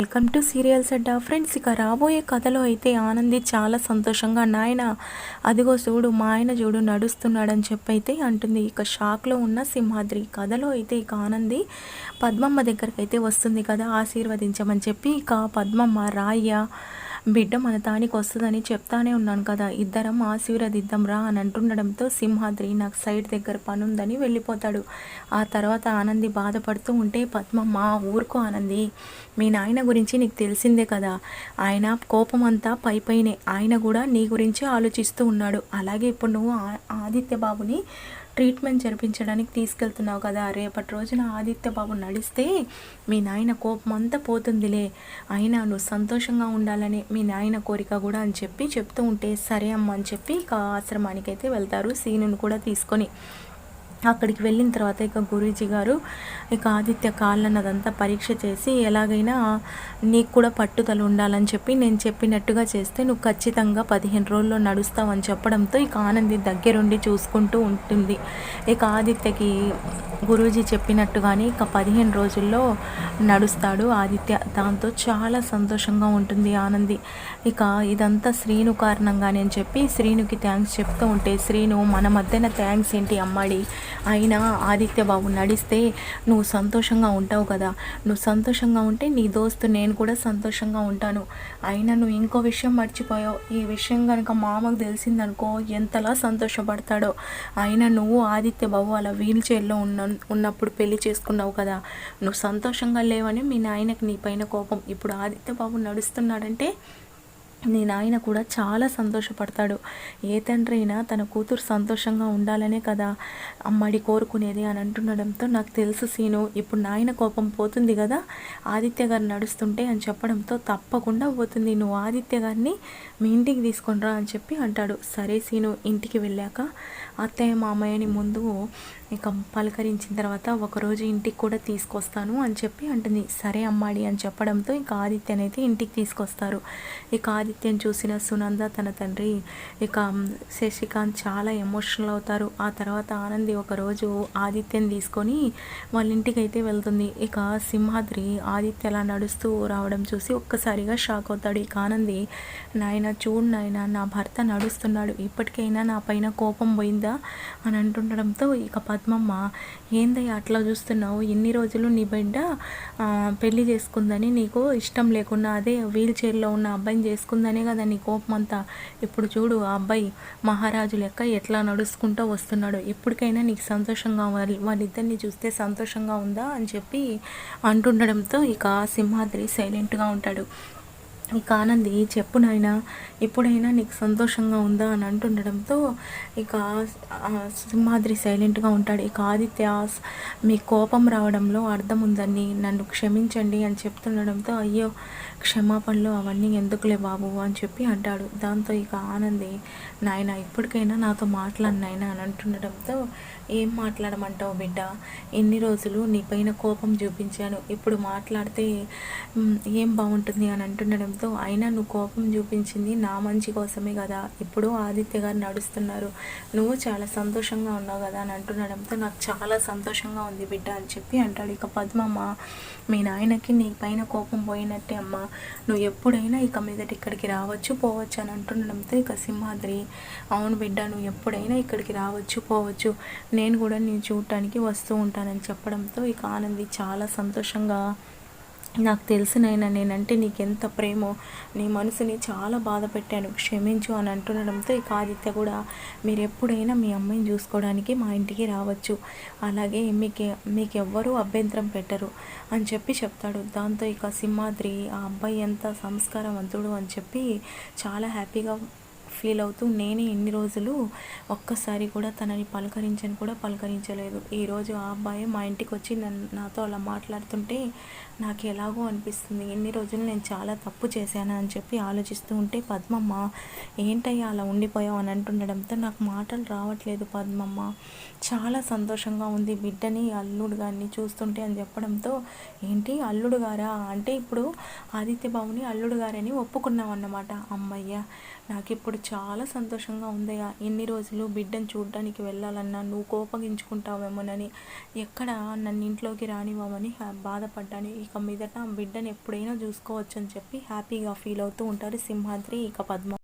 Welcome to serials Adda friends ఇక రాబోయే కథలో అయితే ఆనంది చాలా సంతోషంగా నాయన అదిగో చూడు మా ఆయన చూడు నడుస్తున్నాడని చెప్పి అయితే అంటుంది. ఇక షాక్లో ఉన్న సింహాద్రి కథలో అయితే ఇక ఆనంది పద్మమ్మ దగ్గరికి అయితే వస్తుంది కదా ఆశీర్వదించమని చెప్పి ఇక పద్మమ్మ రాయ్య బిడ్డ మన తానికి వస్తుందని చెప్తానే ఉన్నాను కదా ఇద్దరం ఆశీర్వదిద్దాం రా అని అంటుండడంతో సింహాద్రి నాకు సైడ్ దగ్గర పనుందని వెళ్ళిపోతాడు. ఆ తర్వాత ఆనంది బాధపడుతూ ఉంటే పద్మ మా ఊరుకు ఆనంది. మీ నాయన గురించి నీకు తెలిసిందే కదా. ఆయన కోపం అంతా పై పైనే ఆయన కూడా నీ గురించి ఆలోచిస్తూ ఉన్నాడు. అలాగే ఇప్పుడు నువ్వు ఆ- ఆదిత్య బాబుని ట్రీట్మెంట్ జరిపించడానికి తీసుకెళ్తున్నావు కదా. రేపటి రోజున ఆదిత్య బాబు నడిస్తే మీ నాయన కోపం అంతా పోతుందిలే. అయినా నువ్వు సంతోషంగా ఉండాలని మీ నాయన కోరిక కూడా అని చెప్పి చెప్తూ ఉంటే సరే అమ్మ అని చెప్పి ఇక ఆశ్రమానికి అయితే వెళ్తారు. సీనుని కూడా తీసుకొని అక్కడికి వెళ్ళిన తర్వాత ఇక గురూజీ గారు ఇక ఆదిత్య కాళ్ళన్నదంతా పరీక్ష చేసి ఎలాగైనా నీకు కూడా పట్టుదల ఉండాలని చెప్పి నేను చెప్పినట్టుగా చేస్తే నువ్వు ఖచ్చితంగా పదిహేను రోజుల్లో నడుస్తావని చెప్పడంతో ఇక ఆనంది దగ్గరుండి చూసుకుంటూ ఉంటుంది. ఇక ఆదిత్యకి గురూజీ చెప్పినట్టుగానే ఇక పదిహేను రోజుల్లో నడుస్తాడు ఆదిత్య. దాంతో చాలా సంతోషంగా ఉంటుంది ఆనంది. ఇక ఇదంతా శ్రీను కారణంగానే అని చెప్పి శ్రీనుకి థ్యాంక్స్ చెప్తూ ఉంటే శ్రీను మన మధ్యన థ్యాంక్స్ ఏంటి అమ్మాడి? అయినా ఆదిత్య బాబు నడిస్తే నువ్వు సంతోషంగా ఉంటావు కదా. నువ్వు సంతోషంగా ఉంటే నీ దోస్తు నేను కూడా సంతోషంగా ఉంటాను. అయినా నువ్వు ఇంకో విషయం మర్చిపోయావు. ఈ విషయం కనుక మామకు తెలిసిందనుకో ఎంతలా సంతోషపడతాడో. అయినా నువ్వు ఆదిత్య బాబు అలా వీల్ చైర్లో ఉన్న ఉన్నప్పుడు పెళ్ళి చేసుకున్నావు కదా. నువ్వు సంతోషంగా లేవని మీ నాయనకు నీ పైన కోపం. ఇప్పుడు ఆదిత్య బాబు నడుస్తున్నాడంటే నీ నాయన కూడా చాలా సంతోషపడతాడు. ఏ తండ్రి అయినా తన కూతురు సంతోషంగా ఉండాలనే కదా అమ్మడి కోరుకునేది అని అంటుండడంతో నాకు తెలుసు సీను ఇప్పుడు నాయన కోపం పోతుంది కదా ఆదిత్య గారు నడుస్తుంటే అని చెప్పడంతో తప్పకుండా పోతుంది. నువ్వు ఆదిత్య గారిని మీ ఇంటికి తీసుకొని రా అని చెప్పి అంటాడు. సరే సీను ఇంటికి వెళ్ళాక అత్తయ్య మామయ్యని ముందు ఇక పలకరించిన తర్వాత ఒకరోజు ఇంటికి కూడా తీసుకొస్తాను అని చెప్పి అంటుంది. సరే అమ్మాడి అని చెప్పడంతో ఇక ఆదిత్యని అయితే ఇంటికి తీసుకొస్తారు. ఇక ఆదిత్యం చూసిన సునంద తన తండ్రి ఇక శశికాంత్ చాలా ఎమోషనల్ అవుతారు. ఆ తర్వాత ఆనంది ఒకరోజు ఆదిత్యం తీసుకొని వాళ్ళ ఇంటికి అయితే వెళ్తుంది. ఇక సింహాద్రి ఆదిత్య అలా నడుస్తూ రావడం చూసి ఒక్కసారిగా షాక్ అవుతాడు. ఇక ఆనంది నాయన చూడు నాయన నా భర్త నడుస్తున్నాడు. ఇప్పటికైనా నా పైన కోపం పోయిందా? అని అంటుండడంతో ఇక పద్మమ్మ ఏందయ్య అట్లా చూస్తున్నావు? ఇన్ని రోజులు నీ బిడ్డ పెళ్ళి చేసుకుందని నీకు ఇష్టం లేకుండా అదే వీల్ చైర్లో ఉన్న అబ్బాయిని చేసుకుందనే కదా నీ కోపం అంతా ఇప్పుడు చూడు ఆ అబ్బాయి మహారాజు లెక్క ఎట్లా నడుచుకుంటూ వస్తున్నాడు. ఎప్పటికైనా నీకు సంతోషంగా వాళ్ళ వాళ్ళిద్దరిని చూస్తే సంతోషంగా ఉందా అని చెప్పి అంటుండడంతో ఇక సింహాద్రి సైలెంట్గా ఉంటాడు. ఇక ఆనంది చెప్పు నాయనా ఎప్పుడైనా నీకు సంతోషంగా ఉందా? అని అంటుండడంతో ఇక సింహాద్రి సైలెంట్గా ఉంటాడు. ఇక ఆదిత్య మీ కోపం రావడంలో అర్థం ఉందని నన్ను క్షమించండి అని చెప్తుండడంతో అయ్యో క్షమాపణలు అవన్నీ ఎందుకులే బాబు? అని చెప్పి అంటాడు. దాంతో ఇక ఆనంది నాయన ఇప్పటికైనా నాతో మాట్లాడు నాయన అని అంటుండడంతో ఏం మాట్లాడమంటావు బిడ్డ? ఎన్ని రోజులు నీ పైన కోపం చూపించాను. ఇప్పుడు మాట్లాడితే ఏం బాగుంటుంది అని అంటుండడంతో అయినా నువ్వు కోపం చూపించింది నా మంచి కోసమే కదా. ఇప్పుడు ఆదిత్య గారు నడుస్తున్నారు. నువ్వు చాలా సంతోషంగా ఉన్నావు కదా అని అంటుండడంతో నాకు చాలా సంతోషంగా ఉంది బిడ్డ అని చెప్పి అంటాడు. ఇక పద్మమ్మ మీ నాయనకి నీ పైన కోపం పోయినట్టే అమ్మా. నువ్వు ఎప్పుడైనా ఇక మీదట ఇక్కడికి రావచ్చు పోవచ్చు అని అంటుండడంతో ఇక సింహాద్రి అవును బిడ్డ నువ్వు ఎప్పుడైనా ఇక్కడికి రావచ్చు పోవచ్చు. నేను కూడా నేను చూడటానికి వస్తూ ఉంటానని చెప్పడంతో ఇక ఆనంది చాలా సంతోషంగా నాకు తెలిసినైనా నేనంటే నీకు ఎంత ప్రేమో నీ మనసుని చాలా బాధ పెట్టాను క్షమించు అని అంటుండడంతో ఇక ఆదిత్య కూడా మీరు ఎప్పుడైనా మీ అమ్మాయిని చూసుకోవడానికి మా ఇంటికి రావచ్చు. అలాగే మీకు మీకు ఎవ్వరూ అభ్యంతరం పెట్టరు అని చెప్పి చెప్తాడు. దాంతో ఇక సింహాద్రి ఆ అబ్బాయి ఎంత సంస్కారవంతుడు అని చెప్పి చాలా హ్యాపీగా ఫీల్ అవుతూ నేనే ఎన్ని రోజులు ఒక్కసారి కూడా తనని పలకరించని కూడా పలకరించలేదు. ఈరోజు ఆ అబ్బాయి మా ఇంటికి వచ్చి నన్ను నాతో అలా మాట్లాడుతుంటే నాకు ఎలాగో అనిపిస్తుంది. ఎన్ని రోజులు నేను చాలా తప్పు చేశాను అని చెప్పి ఆలోచిస్తూ ఉంటే పద్మమ్మ ఏంటయ్యా అలా ఉండిపోయావు? అని అంటుండడంతో నాకు మాటలు రావట్లేదు పద్మమ్మ. చాలా సంతోషంగా ఉంది బిడ్డని అల్లుడు గారిని చూస్తుంటే అని చెప్పడంతో ఏంటి అల్లుడు గారా అంటే ఇప్పుడు ఆదిత్య బాబుని అల్లుడు గారని ఒప్పుకున్నాం అన్నమాట అమ్మయ్య నాకు ఇప్పుడు చాలా సంతోషంగా ఉందయ్యా ఎన్ని రోజులు బిడ్డను చూడడానికి వెళ్ళాలన్నా నువ్వు కోపగించుకుంటావేమోనని ఎక్కడ నన్ను ఇంట్లోకి రానివ్వమని బాధపడ్డాను. ఇక మీదట బిడ్డను ఎప్పుడైనా చూసుకోవచ్చు అని చెప్పి హ్యాపీగా ఫీల్ అవుతూ ఉంటారు సింహాద్రి ఇక పద్మ.